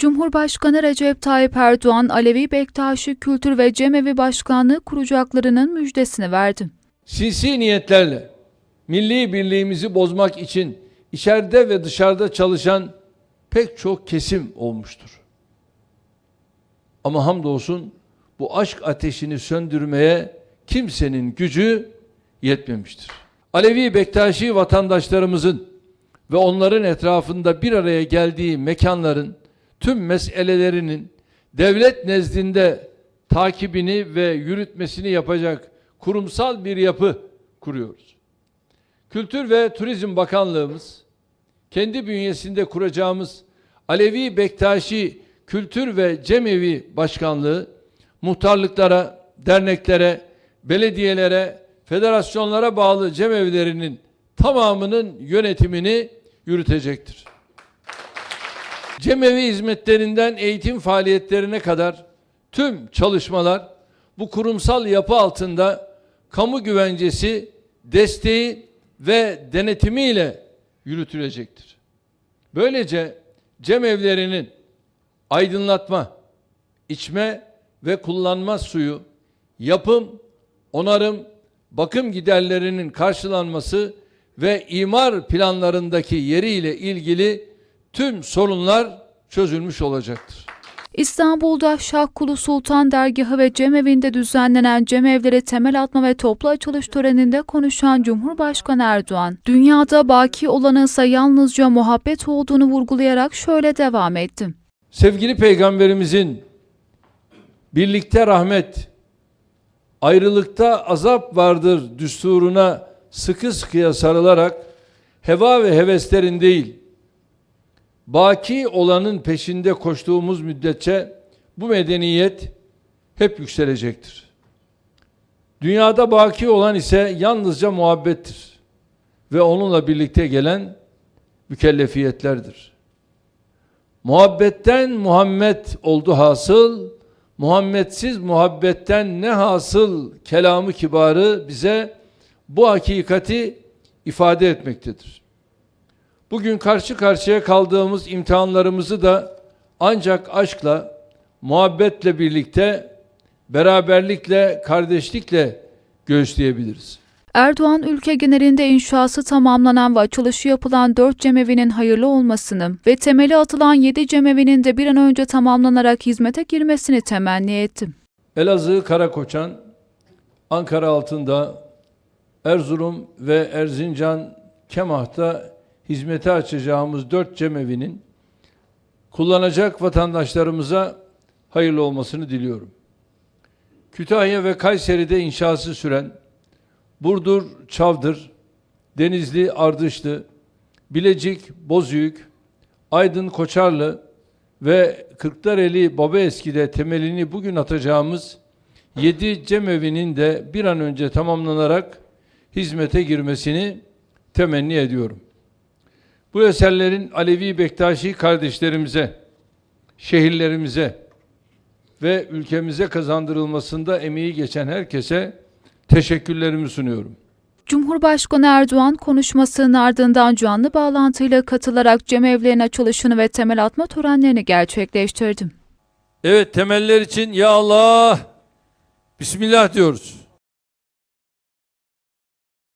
Cumhurbaşkanı Recep Tayyip Erdoğan, Alevi Bektaşi Kültür ve Cemevi Başkanlığı kuracaklarının müjdesini verdi. sinsi niyetlerle milli birliğimizi bozmak için içeride ve dışarıda çalışan pek çok kesim olmuştur. Ama hamdolsun bu aşk ateşini söndürmeye kimsenin gücü yetmemiştir. Alevi Bektaşi vatandaşlarımızın ve onların etrafında bir araya geldiği mekanların tüm meselelerinin devlet nezdinde takibini ve yürütmesini yapacak kurumsal bir yapı kuruyoruz. Kültür ve Turizm Bakanlığımız kendi bünyesinde kuracağımız Alevi Bektaşi Kültür ve Cemevi Başkanlığı muhtarlıklara, derneklere, belediyelere, federasyonlara bağlı cemevlerinin tamamının yönetimini yürütecektir. Cemevi hizmetlerinden eğitim faaliyetlerine kadar tüm çalışmalar bu kurumsal yapı altında kamu güvencesi, desteği ve denetimiyle yürütülecektir. Böylece cemevlerinin aydınlatma, içme ve kullanma suyu, yapım, onarım, bakım giderlerinin karşılanması ve imar planlarındaki yeriyle ilgili tüm sorunlar çözülmüş olacaktır. İstanbul'da Şahkulu Sultan Dergahı ve Cemevi'nde düzenlenen cemevlere temel atma ve toplu açılış töreninde konuşan Cumhurbaşkanı Erdoğan, dünyada baki olanın ise yalnızca muhabbet olduğunu vurgulayarak şöyle devam etti. Sevgili peygamberimizin birlikte rahmet, ayrılıkta azap vardır düsturuna sıkı sıkıya sarılarak heva ve heveslerin değil, baki olanın peşinde koştuğumuz müddetçe bu medeniyet hep yükselecektir. Dünyada baki olan ise yalnızca muhabbettir ve onunla birlikte gelen mükellefiyetlerdir. Muhabbetten Muhammed oldu hasıl, Muhammedsiz muhabbetten ne hasıl kelamı kibarı bize bu hakikati ifade etmektedir. Bugün karşı karşıya kaldığımız imtihanlarımızı da ancak aşkla, muhabbetle birlikte, beraberlikle, kardeşlikle göğüsleyebiliriz. Erdoğan, ülke genelinde inşası tamamlanan ve açılışı yapılan 4 cemevinin hayırlı olmasını ve temeli atılan 7 cemevinin de bir an önce tamamlanarak hizmete girmesini temenni etti. Elazığ, Karakoçan, Ankara altında, Erzurum ve Erzincan, Kemah'ta hizmete açacağımız dört cemevinin kullanacak vatandaşlarımıza hayırlı olmasını diliyorum. Kütahya ve Kayseri'de inşası süren Burdur, Çavdır, Denizli, Ardışlı, Bilecik, Bozüyük, Aydın, Koçarlı ve Kırklareli, Babaeski'de temelini bugün atacağımız 7 cemevinin de bir an önce tamamlanarak hizmete girmesini temenni ediyorum. Bu eserlerin Alevi Bektaşi kardeşlerimize, şehirlerimize ve ülkemize kazandırılmasında emeği geçen herkese teşekkürlerimi sunuyorum. Cumhurbaşkanı Erdoğan konuşmasının ardından canlı bağlantıyla katılarak cemevlerin açılışını ve temel atma törenlerini gerçekleştirdi. Evet temeller için ya Allah Bismillah diyoruz.